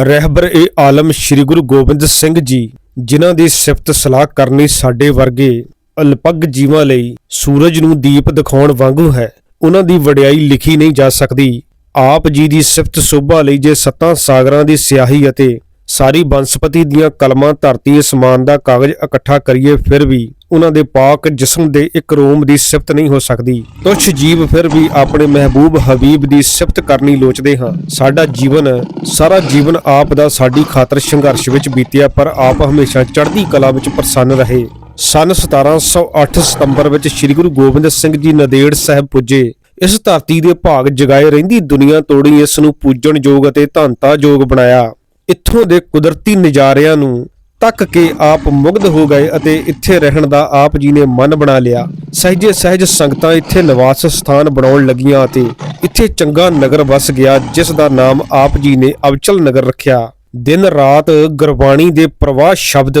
ਰਹਿਬਰ ਏ ਆਲਮ ਸ੍ਰੀ ਗੁਰੂ ਗੋਬਿੰਦ ਸਿੰਘ ਜੀ, ਜਿਨ੍ਹਾਂ ਦੀ ਸਿਫਤ ਸਲਾਹ ਕਰਨੀ ਸਾਡੇ ਵਰਗੇ ਅਲਪੱਗ ਜੀਵਾਂ ਲਈ ਸੂਰਜ ਨੂੰ ਦੀਪ ਦਿਖਾਉਣ ਵਾਂਗੂ ਹੈ, ਉਹਨਾਂ ਦੀ ਵਡਿਆਈ ਲਿਖੀ ਨਹੀਂ ਜਾ ਸਕਦੀ। ਆਪ ਜੀ ਦੀ ਸਿਫਤ ਸੋਭਾ ਲਈ ਜੇ ਸੱਤਾਂ ਸਾਗਰਾਂ ਦੀ ਸਿਆਹੀ ਅਤੇ ਸਾਰੀ ਬਨਸਪਤੀ ਦੀਆਂ ਕਲਮਾਂ ਧਰਤੀ ਅਸਮਾਨ ਦਾ ਕਾਗਜ਼ ਇਕੱਠਾ ਕਰੀਏ, ਫਿਰ ਵੀ ਉਹਨਾਂ ਦੇ ਪਾਕ ਜਿਸਮ ਦੇ ਇੱਕ ਰੋਮ ਦੀ ਸਿਫਤ ਨਹੀਂ ਹੋ ਸਕਦੀ। ਤੁਛ ਜੀਵ ਫਿਰ ਵੀ ਆਪਣੇ ਮਹਿਬੂਬ ਹਬੀਬ ਦੀ ਸਿਫਤ ਕਰਨੀ ਲੋਚਦੇ ਹਾਂ। ਸਾਡਾ ਜੀਵਨ, ਸਾਰਾ ਜੀਵਨ ਆਪ ਦਾ ਸਾਡੀ ਖਾਤਰ ਸੰਘਰਸ਼ ਵਿੱਚ ਬੀਤਿਆ, ਪਰ ਆਪ ਹਮੇਸ਼ਾ ਚੜ੍ਹਦੀ ਕਲਾ ਵਿੱਚ ਪ੍ਰਸੰਨ ਰਹੇ। ਸਨ 1708 ਸਤੰਬਰ ਵਿੱਚ ਸ੍ਰੀ ਗੁਰੂ ਗੋਬਿੰਦ ਸਿੰਘ ਜੀ ਨਦੇੜ ਸਾਹਿਬ ਪੁੱਜੇ। ਇਸ ਧਰਤੀ ਦੇ ਭਾਗ ਜਗਾਏ ਰਹਿੰਦੀ ਦੁਨੀਆ ਤੋੜੀ ਇਸ ਨੂੰ ਪੂਜਣ ਯੋਗ ਅਤੇ ਧੰਤਾ ਯੋਗ ਬਣਾਇਆ। ਇੱਥੋਂ ਦੇ ਕੁਦਰਤੀ ਨਜ਼ਾਰਿਆਂ ਨੂੰ ਤੱਕ ਕੇ ਆਪ ਮੁਗਧ ਹੋ ਗਏ ਅਤੇ ਇੱਥੇ ਰਹਿਣ ਦਾ ਆਪ ਜੀ ਨੇ ਮਨ ਬਣਾ ਲਿਆ। ਸਹਿਜੇ ਸਹਿਜ ਸੰਗਤਾਂ ਇੱਥੇ ਨਿਵਾਸ ਸਥਾਨ ਬਣਾਉਣ ਲੱਗੀਆਂ ਅਤੇ ਇੱਥੇ ਚੰਗਾ ਨਗਰ ਵਸ ਗਿਆ, ਜਿਸ ਦਾ ਨਾਮ ਆਪ ਜੀ ਨੇ ਅਵਚਲ ਨਗਰ ਰੱਖਿਆ। ਦਿਨ ਰਾਤ ਗੁਰਬਾਣੀ ਦੇ ਪ੍ਰਵਾਹ ਸ਼ਬਦ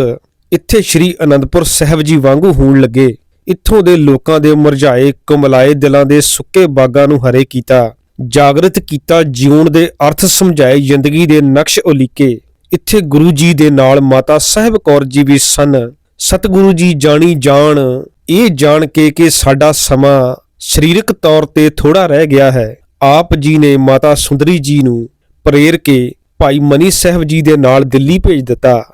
ਇੱਥੇ ਸ੍ਰੀ ਅਨੰਦਪੁਰ ਸਾਹਿਬ ਜੀ ਵਾਂਗੂ ਹੋਣ ਲੱਗੇ। ਇੱਥੋਂ ਦੇ ਲੋਕਾਂ ਦੇ ਮੁਰਝਾਏ, ਕੁਮਲਾਏ ਦਿਲਾਂ ਦੇ ਸੁੱਕੇ ਬਾਗਾਂ ਨੂੰ ਹਰੇ ਕੀਤਾ। ਜਾਗਰਤ ਕੀਤਾ ਜਿਉਣ ਦੇ ਅਰਥ ਸਮਝਾਏ ਜ਼ਿੰਦਗੀ ਦੇ ਨਕਸ਼ ਉਲੀਕੇ। ਇੱਥੇ ਗੁਰੂ ਜੀ ਦੇ ਨਾਲ ਮਾਤਾ ਸਾਹਿਬ ਕੌਰ ਜੀ ਵੀ ਸਨ। ਸਤਿਗੁਰੂ ਜੀ ਜਾਣੀ ਜਾਣ। ਇਹ ਜਾਣ ਕੇ ਕਿ ਸਾਡਾ ਸਮਾਂ ਸਰੀਰਕ ਤੌਰ ਤੇ ਥੋੜਾ ਰਹਿ ਗਿਆ ਹੈ। ਆਪ ਜੀ ਨੇ ਮਾਤਾ ਸੁੰਦਰੀ ਜੀ ਨੂੰ ਪ੍ਰੇਰ ਕੇ ਭਾਈ ਮਨੀ ਸਾਹਿਬ ਜੀ ਦੇ ਨਾਲ ਦਿੱਲੀ ਭੇਜ ਦਿੱਤਾ।